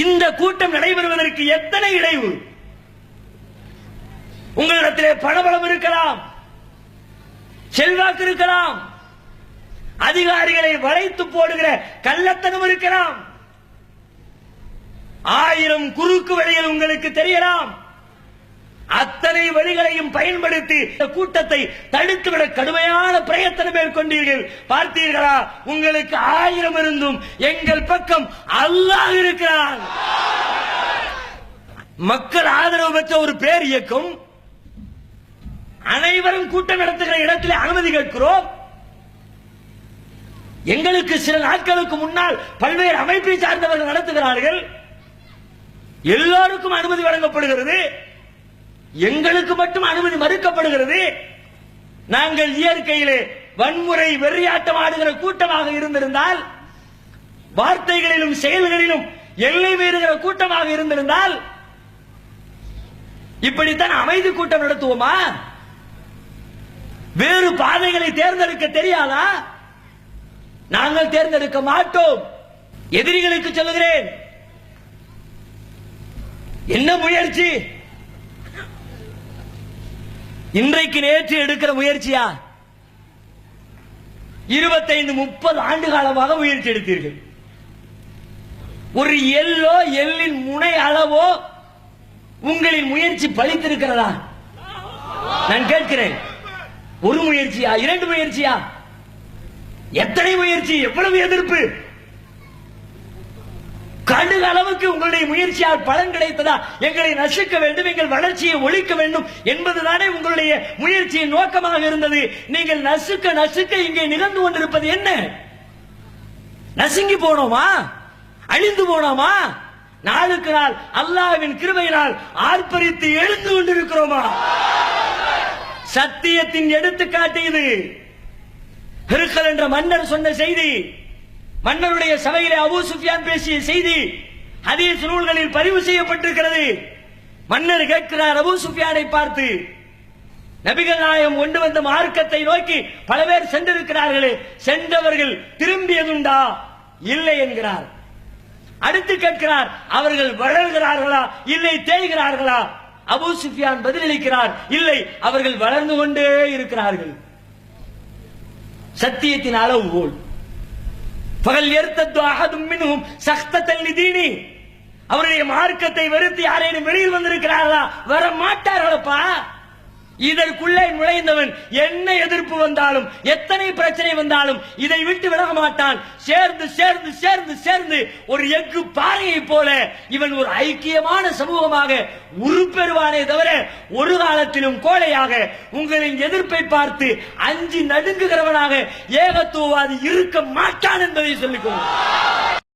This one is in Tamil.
இந்த கூட்டம் நடைபெறுவதற்கு எத்தனை இடைவு உங்களிடத்திலே பணபலம் இருக்கலாம் செல்வாக்கு இருக்கலாம் அதிகாரிகளை வளைத்து போடுகிற கள்ளத்தனம் இருக்கலாம். ஆயிரம் குறுக்கு வழிகள் உங்களுக்கு தெரியலாம். அத்தனை வழிகளையும் பயன்படுத்தி இந்த கூட்டத்தை தடுத்துவிட கடுமையான பிரயத்தனம் மேற்கொண்டீர்கள். பார்த்தீர்களா? உங்களுக்கு ஆயிரம் இருந்தும் எங்கள் பக்கம் அல்லாஹ் இருக்கிறார் மக்கள் ஆதரவு பெற்ற ஒரு பேர் இயக்கம். அனைவரும் கூட்டம் நடத்துகிற இடத்திலே அனுமதி கேட்கிறோம். எங்களுக்கு சில நாட்களுக்கு முன்னால் பல்வேறு அமைப்பை சார்ந்தவர்கள் நடத்துகிறார்கள். எல்லோருக்கும் அனுமதி வழங்கப்படுகிறது. எங்களுக்கு மட்டும் அனுமதி மறுக்கப்படுகிறது. நாங்கள் இயற்கையிலே வன்முறை வெறியாட்டம் ஆடுகிற கூட்டமாக இருந்திருந்தால் வார்த்தைகளிலும் செயல்களிலும் எல்லை மீறுகிற கூட்டமாக இருந்திருந்தால் இப்படித்தான் அமைதி கூட்டம் நடத்துவோமா? வேறு பாதைகளை தேர்ந்தெடுக்க தெரியாதா? நாங்கள் தேர்ந்தெடுக்க மாட்டோம். எதிரிகளுக்கு சொல்லுகிறேன். என்ன முயற்சி? இன்றைக்கு நேற்று எடுக்கிற முயற்சியா? இருபத்தைந்து முப்பது ஆண்டு காலமாக முயற்சி எடுத்தீர்கள். ஒரு எல்லோ எல்லின் முனை அளவோ உங்களின் முயற்சி பலித்திருக்கிறதா நான் கேட்கிறேன். ஒரு முயற்சியா? இரண்டு முயற்சியா? எத்தனை முயற்சி? எவ்வளவு எதிர்ப்பு? அளவுக்கு உங்களுடைய முயற்சியால் பலன் கிடைத்ததா? எங்களை நசுக்க வேண்டும் எங்கள் வளர்ச்சியை ஒழிக்க வேண்டும் என்பதுதானே உங்களுடைய முயற்சியின் நோக்கமாக இருந்தது. நீங்கள் நசுக்க நசுக்க இங்கே நிகழ்ந்து கொண்டிருப்பது என்ன? நசுங்கி போனோமா? அழிந்து போனோமா? நாளுக்கு நாள் அல்லாஹ்வின் கிருபையினால் ஆர்ப்பரித்து எழுந்து கொண்டிருக்கிறோமா? சத்தியத்தின் எடுத்துக்காட்டு இது. ஹிருக்கல் என்ற மன்னர் சொன்ன செய்தி மன்னருடைய சபையிலே அபு சுஃபியான் பேசிய செய்தி ஹதீஸ் நூல்களில் பதிவு செய்யப்பட்டிருக்கிறது. மன்னர் கேட்கிறார் அபு சுஃபியானை பார்த்து நபிகள் நாயம் கொண்டு வந்த மார்க்கத்தை நோக்கி பல பேர் சென்றிருக்கிறார்களே சென்றவர்கள் திரும்பியதுண்டா? இல்லை என்கிறார். அடுத்து கேட்கிறார் அவர்கள் வளர்கிறார்களா? இல்லை தேய்கிறார்களா? அபு சுஃபியான் பதிலளிக்கிறார் இல்லை அவர்கள் வளர்ந்து கொண்டே இருக்கிறார்கள். சத்தியத்தின் அளவுகோல் பகல் எர்த்தத்து அகதும் மின்ஹும் சக்தத்தல் நிதீனி அவருடைய மார்க்கத்தை வெறுத்து யாரேனும் வெளியில் வந்திருக்கிறார்களா? வர மாட்டார்களப்பா இதற்குள்ளே நுழைந்தவன் என்ன எதிர்ப்பு வந்தாலும் எத்தனை பிரச்சனை வந்தாலும் இதை விட்டு விலக மாட்டான். சேர்ந்து சேர்ந்து சேர்ந்து சேர்ந்து ஒரு எஃகு பாறையை போல இவன் ஒரு ஐக்கியமான சமூகமாக உருப்பெறுவானே தவிர ஒரு காலத்திலும் கோழையாக உங்களின் எதிர்ப்பை பார்த்து அஞ்சு நடுங்குகிறவனாக ஏகத்துவவாதி இருக்க மாட்டான் என்பதை சொல்லிக்கொள்ளும்